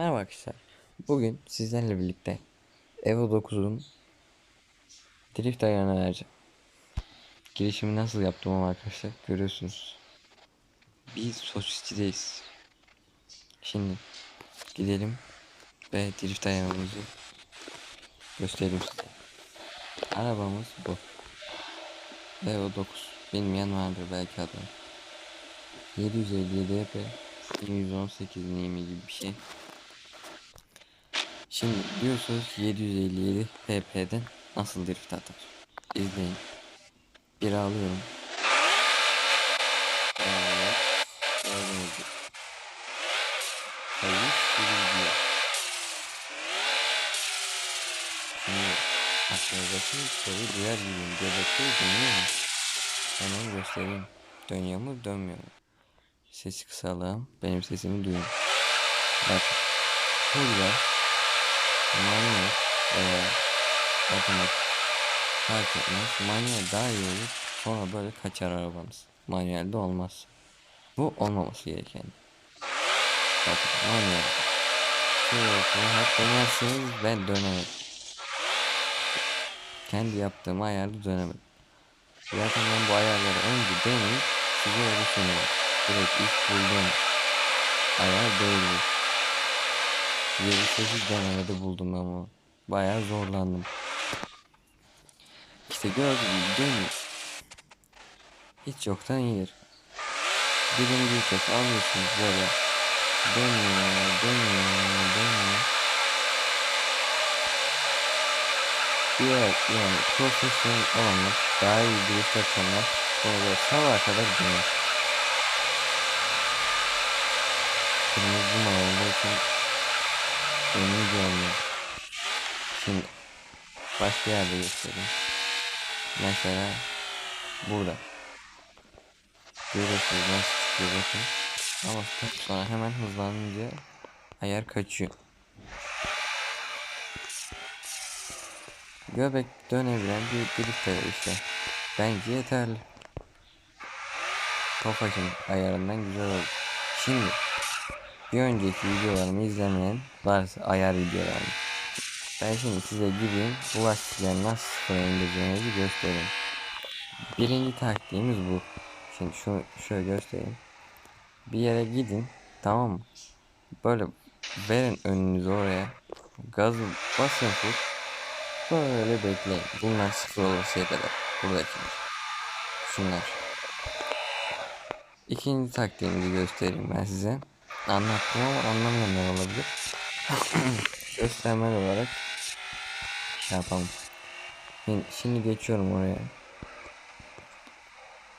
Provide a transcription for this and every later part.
Merhaba arkadaşlar. Bugün sizlerle birlikte Evo 9'un drift ayarını vereceğim. Girişimi nasıl yaptım arkadaşlar görüyorsunuz. Biz sosisçideyiz. Şimdi gidelim ve drift ayarımızı göstereyim size. Arabamız bu. Evo 9. Bilmeyen vardır belki adam. 757 EP 118 neyimi gibi bir şey. Şimdi diyorsunuz 757 pp'den nasıl drift atar? İzleyin. Bir alıyorum. Evet. Gibi. Kayıt sürüyor. Şimdi aklınızdaki soru duyar gibiyim. Göbekte dönüyor mu? Hemen göstereyim. Dönüyor mu dönmüyor mu? Sesi kısalım. Benim sesimi duyun. Bak. Burada manuel veya otomatik fark etmez. Manuel daha iyi olur. Sonra böyle kaçar arabanız. Manuelde olmaz. Bu olmaması gereken. Bakın manuel. Şöyle hep dönersiniz ben dönemedim. Kendi yaptığım ayarda dönemedim. Zaten ben bu ayarları önce deneyip size öyle sunuyorum. Direkt ilk bulduğum ayar değil. 7-8 denemede buldum ama bayağı zorlandım. İşte gördüğünüz gibi dönüyor. Hiç yoktan iyidir. Birinci vites alıyorsunuz böyle. Dönüyor, dönüyor, dönüyor. Diğer yani profesyonel olanlar, daha iyi drift atanlar bunu böyle sabaha kadar dönüyor. Kırmızı numaralı için benim görmüyor. Şimdi başka yerde göstereyim. Mesela burada. Görüyorsunuz nasıl çıkıyor bakın. Ama sonra hemen hızlanınca ayar kaçıyor. Göbek dönebilen bir ayarı işte. Bence yeterli. Tofaş'ın ayarından güzel oldu. Şimdi bir önceki videolarımı izlemeyen varsa ayar videolarımı. Ben şimdi size gideyim bu lastikleri nasıl sıfıra göstereyim. Birinci taktiğimiz bu. Şimdi şunu şöyle göstereyim. Bir yere gidin tamam mı? Böyle verin önünüzü oraya. Gazı basın full. Böyle bekleyin. Bunlar sıfır olasıya kadar. Buradakiler. Şunlar. İkinci taktiğimizi göstereyim ben size. Anlattım ama anlamayanlar olabilir. Göstermel olarak şey yapalım. Şimdi, şimdi geçiyorum oraya.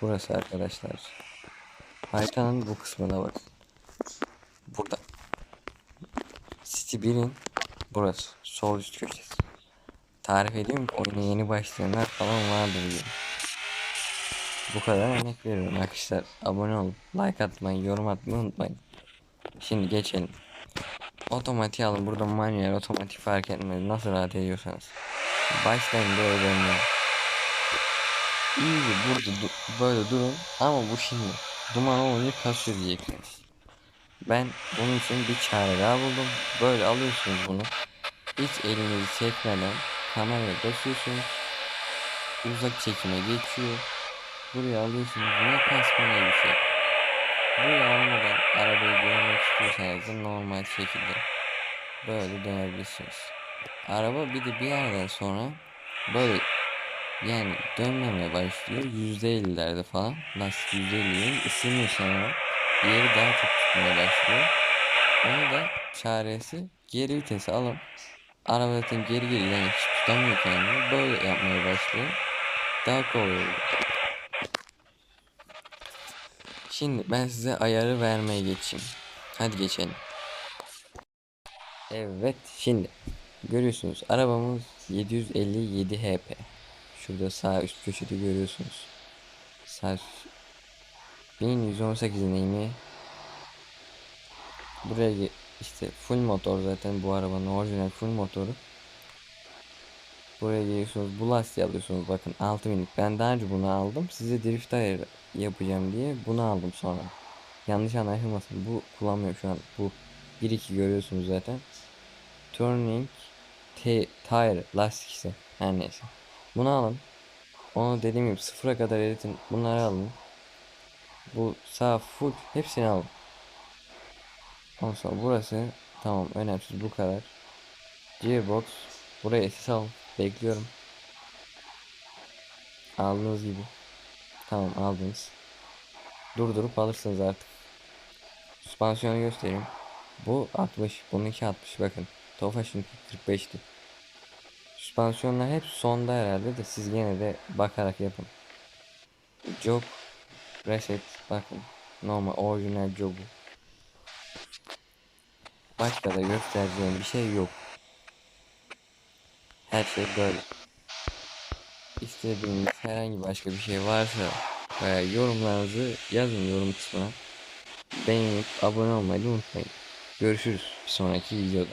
Burası arkadaşlar. Haritanın bu kısmına bakın. Burada. City 1'in burası. Sol üst köşesi. Tarif ediyorum ki oyuna yeni başlayanlar falan vardır diye. Bu kadar örnek veriyorum arkadaşlar. Abone olun, like atmayı, yorum atmayı unutmayın. Şimdi geçelim. Otomatik alın. Burada manuel otomatik fark etmez. Nasıl rahat ediyorsanız. Başlayın böyle dönmeye. İyice burada du- böyle durun. Ama bu şimdi duman olunca kasıyor diyeceksiniz. Ben bunun için bir çare daha buldum. Böyle alıyorsunuz bunu. Hiç elinizi çekmeden kameraya basıyorsunuz. Uzak çekime geçiyor. Buraya alıyorsunuz. Ne kasma ne bir şey. Buraya da normal şekilde böyle dönebilirsiniz. Araba bir de bir yerden sonra böyle yani dönmemeye başlıyor. %50'lerde falan. Lastik %50'lerin ısınıyor sonra. Yeri daha çok tutmaya başlıyor. Onu da çaresi geri vitesi alın. Araba zaten geri geri yani hiç tutamıyor kendini. Böyle yapmaya başlıyor. Daha kolay oluyor. Şimdi ben size ayarı vermeye geçeyim. Hadi geçelim. Evet şimdi görüyorsunuz arabamız 757 HP. Şurada sağ üst köşede görüyorsunuz. Sağ üst 1118 neyimi Buraya işte full motor zaten bu arabanın orijinal full motoru. Buraya geliyorsunuz bu lastiği alıyorsunuz bakın 6000'lik ben daha önce bunu aldım size drift ayarı yapacağım diye bunu aldım sonra yanlış anlaşılmasın bu kullanmıyorum şu an bu 1-2 görüyorsunuz zaten. Turning tire lastikse her neyse. Bunu alın. Onu dediğim gibi sıfıra kadar eritin. Bunları alın. Bu sağ full hepsini alın. Ondan sonra burası tamam önemsiz bu kadar. Gearbox buraya SS al. Bekliyorum. Aldığınız gibi. Tamam aldınız. Durdurup alırsınız artık. Süspansiyonu göstereyim. Bu 60. Bununki 60 bakın. Tofaş'ın 45'ti. Süspansiyonlar hep sonda herhalde de siz yine de bakarak yapın. Jog reset bakın. Normal orijinal jogu. Başka da göstereceğim bir şey yok. Her şey böyle. İstediğiniz herhangi başka bir şey varsa veya yorumlarınızı yazın yorum kısmına. Beğenip abone olmayı unutmayın. Görüşürüz bir sonraki videoda.